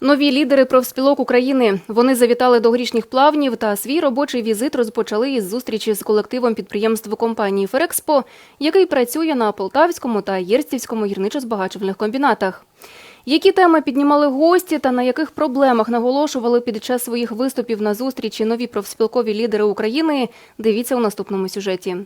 Нові лідери профспілок України. Вони завітали до грішніх плавнів та свій робочий візит розпочали із зустрічі з колективом підприємств компанії Ферекспо, який працює на Полтавському та Єрстівському гірничо-збагачувальних комбінатах. Які теми піднімали гості та на яких проблемах наголошували під час своїх виступів на зустрічі нові профспілкові лідери України? Дивіться у наступному сюжеті.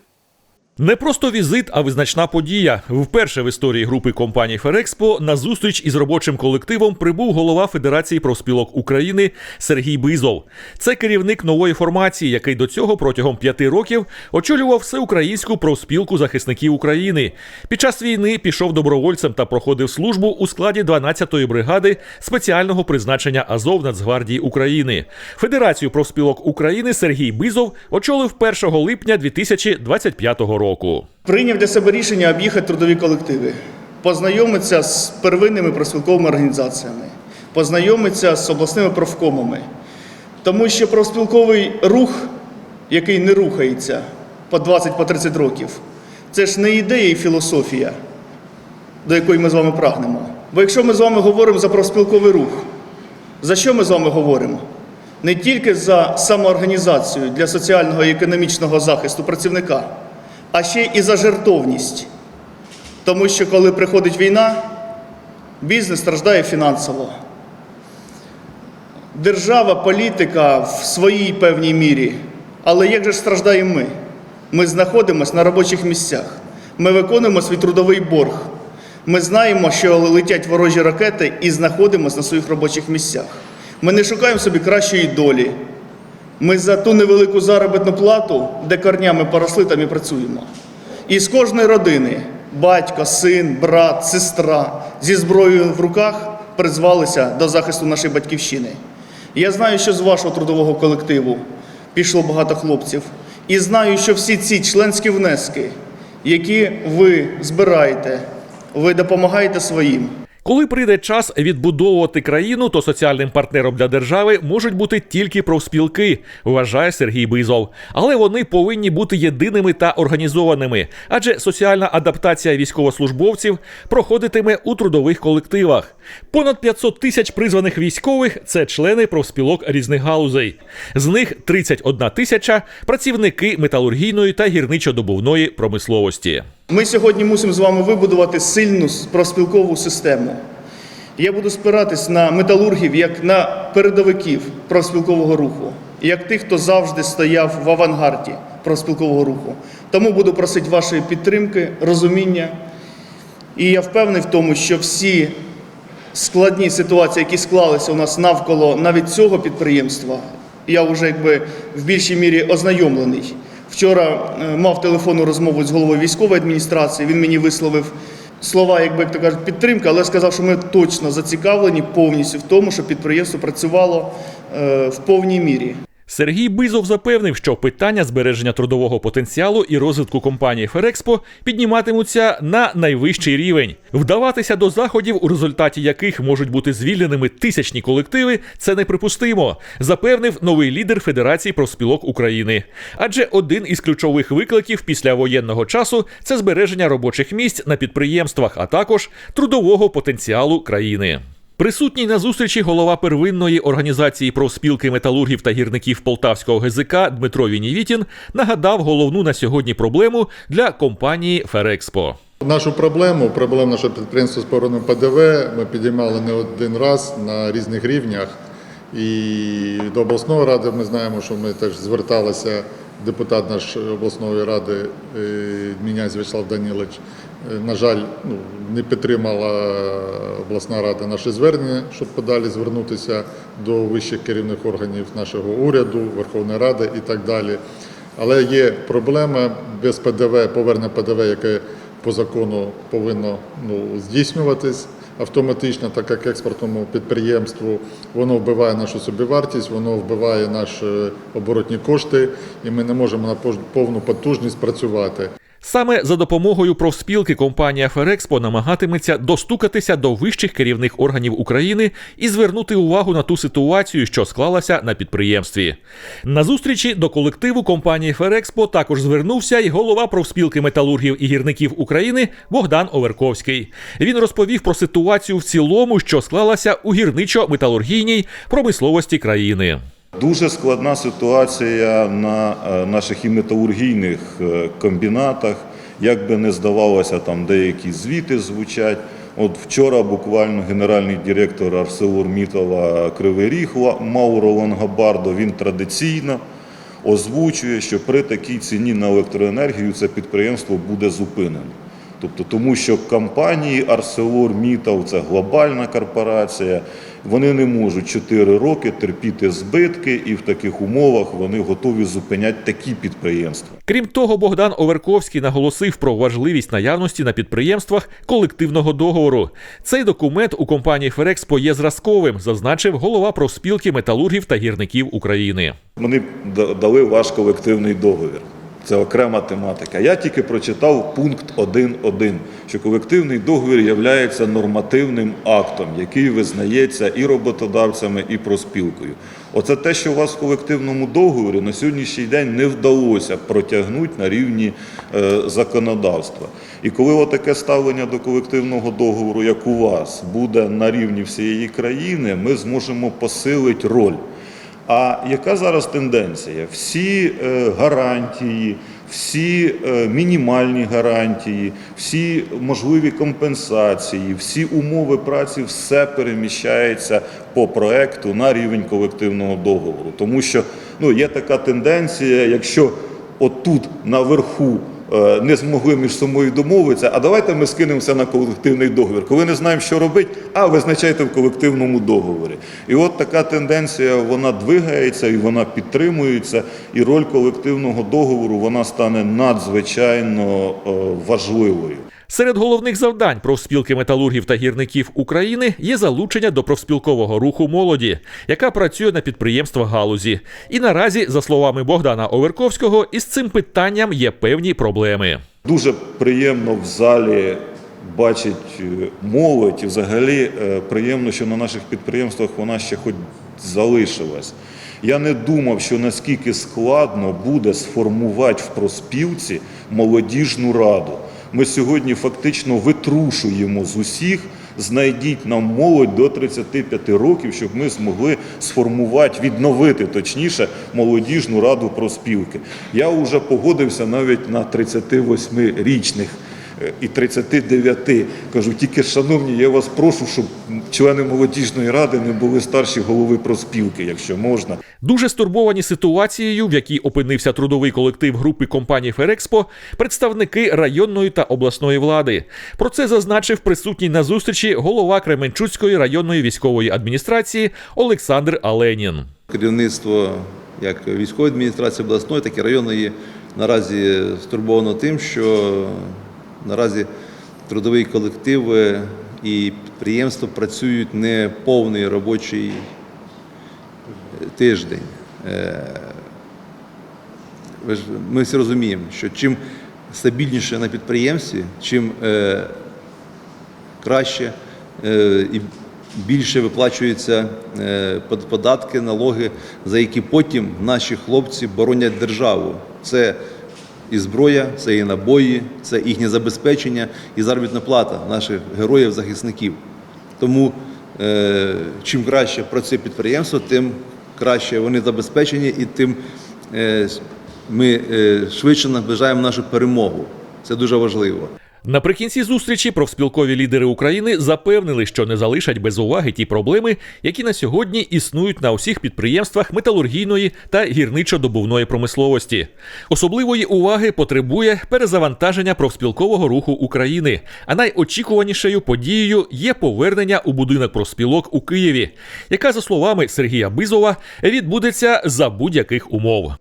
Не просто візит, а визначна подія. Вперше в історії групи компаній Ферекспо на зустріч із робочим колективом прибув голова Федерації профспілок України Сергій Бизов. Це керівник нової формації, який до цього протягом п'яти років очолював всеукраїнську профспілку захисників України. Під час війни пішов добровольцем та проходив службу у складі 12-ї бригади спеціального призначення Азов Нацгвардії України. Федерацію профспілок України Сергій Бизов очолив 1 липня 2025 року. Прийняв для себе рішення об'їхати трудові колективи, познайомитися з первинними профспілковими організаціями, познайомитися з обласними профкомами. Тому що профспілковий рух, який не рухається по 20-30 років, це ж не ідея і філософія, до якої ми з вами прагнемо. Бо якщо ми з вами говоримо за профспілковий рух, за що ми з вами говоримо? Не тільки за самоорганізацію для соціального і економічного захисту працівника, а ще і за жертовність. Тому що коли приходить війна, бізнес страждає фінансово. Держава, політика в своїй певній мірі. Але як же страждаємо ми? Ми знаходимося на робочих місцях. Ми виконуємо свій трудовий борг. Ми знаємо, що летять ворожі ракети і знаходимося на своїх робочих місцях. Ми не шукаємо собі кращої долі. Ми за ту невелику заробітну плату, де корнями поросли, там і працюємо. І з кожної родини батько, син, брат, сестра зі зброєю в руках призвалися до захисту нашої батьківщини. Я знаю, що з вашого трудового колективу пішло багато хлопців. І знаю, що всі ці членські внески, які ви збираєте, ви допомагаєте своїм. Коли прийде час відбудовувати країну, то соціальним партнером для держави можуть бути тільки профспілки, вважає Сергій Бизов. Але вони повинні бути єдиними та організованими, адже соціальна адаптація військовослужбовців проходитиме у трудових колективах. Понад 500 тисяч призваних військових це члени профспілок різних галузей. З них 31 тисяча працівники металургійної та гірничо-добувної промисловості. Ми сьогодні мусимо з вами вибудувати сильну проспілкову систему. Я буду спиратись на металургів як на передовиків профспілкового руху, як тих, хто завжди стояв в авангарді профспілкового руху. Тому буду просити вашої підтримки, розуміння. І я впевнений в тому, що всі складні ситуації, які склалися у нас навколо навіть цього підприємства, я вже якби в більшій мірі ознайомлений. Вчора е, мав телефонну розмову з головою військової адміністрації. Він мені висловив слова, якби як то кажуть, підтримки, але сказав, що ми точно зацікавлені повністю в тому, щоб підприємство працювало е, в повній мірі. Сергій Бизов запевнив, що питання збереження трудового потенціалу і розвитку компанії Ферекспо підніматимуться на найвищий рівень. Вдаватися до заходів, у результаті яких можуть бути звільненими тисячні колективи, це неприпустимо, запевнив новий лідер Федерації профспілок України. Адже один із ключових викликів після воєнного часу це збереження робочих місць на підприємствах, а також трудового потенціалу країни. Присутній на зустрічі голова первинної організації профспілки металургів та гірників Полтавського ГЗК Дмитро Вінівітін нагадав головну на сьогодні проблему для компанії Ферекспо. Нашу проблему, проблему нашого підприємства з поверненням ПДВ ми підіймали не один раз на різних рівнях. І до обласної ради ми знаємо, що ми теж зверталися, депутат наш обласної ради е, Мінязь Вячеслав Данілович, е, на жаль, ну, не підтримала обласна рада наше звернення, щоб подалі звернутися до вищих керівних органів нашого уряду, Верховної Ради і так далі. Але є проблема без ПДВ, повернення ПДВ, яке по закону повинно ну, здійснюватись автоматично, так як експортному підприємству воно вбиває нашу собівартість, воно вбиває наші оборотні кошти, і ми не можемо на повну потужність працювати. Саме за допомогою профспілки компанія Ферекспо намагатиметься достукатися до вищих керівних органів України і звернути увагу на ту ситуацію, що склалася на підприємстві. На зустрічі до колективу компанії Ферекспо також звернувся й голова профспілки металургів і гірників України Богдан Оверковський. Він розповів про ситуацію в цілому, що склалася у гірничо-металургійній промисловості країни. Дуже складна ситуація на е, наших і металургійних е, комбінатах. Як би не здавалося, там деякі звіти звучать. От вчора буквально генеральний директор ArcelorMittal Кривий Ріг Мауро Лангобардо, він традиційно озвучує, що при такій ціні на електроенергію це підприємство буде зупинено. Тобто, тому що компанії ArcelorMittal – це глобальна корпорація, вони не можуть 4 роки терпіти збитки, і в таких умовах вони готові зупиняти такі підприємства. Крім того, Богдан Оверковський наголосив про важливість наявності на підприємствах колективного договору. Цей документ у компанії Ферекспо є зразковим, зазначив голова профспілки металургів та гірників України. Вони да- дали ваш колективний договір. Це окрема тематика. Я тільки прочитав пункт 1.1, що колективний договір є нормативним актом, який визнається і роботодавцями, і проспілкою. Оце те, що у вас в колективному договорі на сьогоднішній день не вдалося протягнути на рівні е, законодавства. І коли отаке ставлення до колективного договору, як у вас, буде на рівні всієї країни, ми зможемо посилити роль. А яка зараз тенденція? Всі е, гарантії, всі е, мінімальні гарантії, всі можливі компенсації, всі умови праці, все переміщається по проекту на рівень колективного договору. Тому що ну, є така тенденція, якщо отут наверху не змогли між собою домовитися, а давайте ми скинемося на колективний договір. Коли не знаємо, що робити, а визначайте в колективному договорі. І от така тенденція вона двигається і вона підтримується, і роль колективного договору вона стане надзвичайно е, важливою. Серед головних завдань профспілки металургів та гірників України є залучення до профспілкового руху молоді, яка працює на підприємствах галузі. І наразі, за словами Богдана Оверковського, із цим питанням є певні проблеми. Дуже приємно в залі бачить е, молодь, взагалі е, приємно, що на наших підприємствах вона ще хоч залишилась. Я не думав, що наскільки складно буде сформувати в проспілці молодіжну раду. Ми сьогодні фактично витрушуємо з усіх, знайдіть нам молодь до 35 років, щоб ми змогли сформувати, відновити точніше молодіжну раду проспілки. Я вже погодився навіть на 38-річних е, і 39. Кажу, тільки, шановні, я вас прошу, щоб члени молодіжної ради не були старші голови проспілки, якщо можна. Дуже стурбовані ситуацією, в якій опинився трудовий колектив групи компанії Ферекспо, представники районної та обласної влади. Про це зазначив присутній на зустрічі голова Кременчуцької районної військової адміністрації Олександр Аленін. Керівництво як військової адміністрації обласної, так і районної наразі стурбовано тим, що наразі трудовий колектив е, і підприємство працюють не повний робочий е, тиждень. Е, Ми всі розуміємо, що чим стабільніше на підприємстві, чим краще і більше виплачуються податки, налоги, за які потім наші хлопці боронять державу. Це і зброя, це і набої, це їхнє забезпечення і заробітна плата наших героїв-захисників. Тому е, чим краще працює підприємство, тим краще вони забезпечені і тим е, ми е, швидше наближаємо нашу перемогу. Це дуже важливо. Наприкінці зустрічі профспілкові лідери України запевнили, що не залишать без уваги ті проблеми, які на сьогодні існують на усіх підприємствах металургійної та гірничо-добувної промисловості. Особливої уваги потребує перезавантаження профспілкового руху України. А найочікуванішою подією є повернення у будинок профспілок у Києві, яка, за словами Сергія Бизова, відбудеться за будь-яких умов.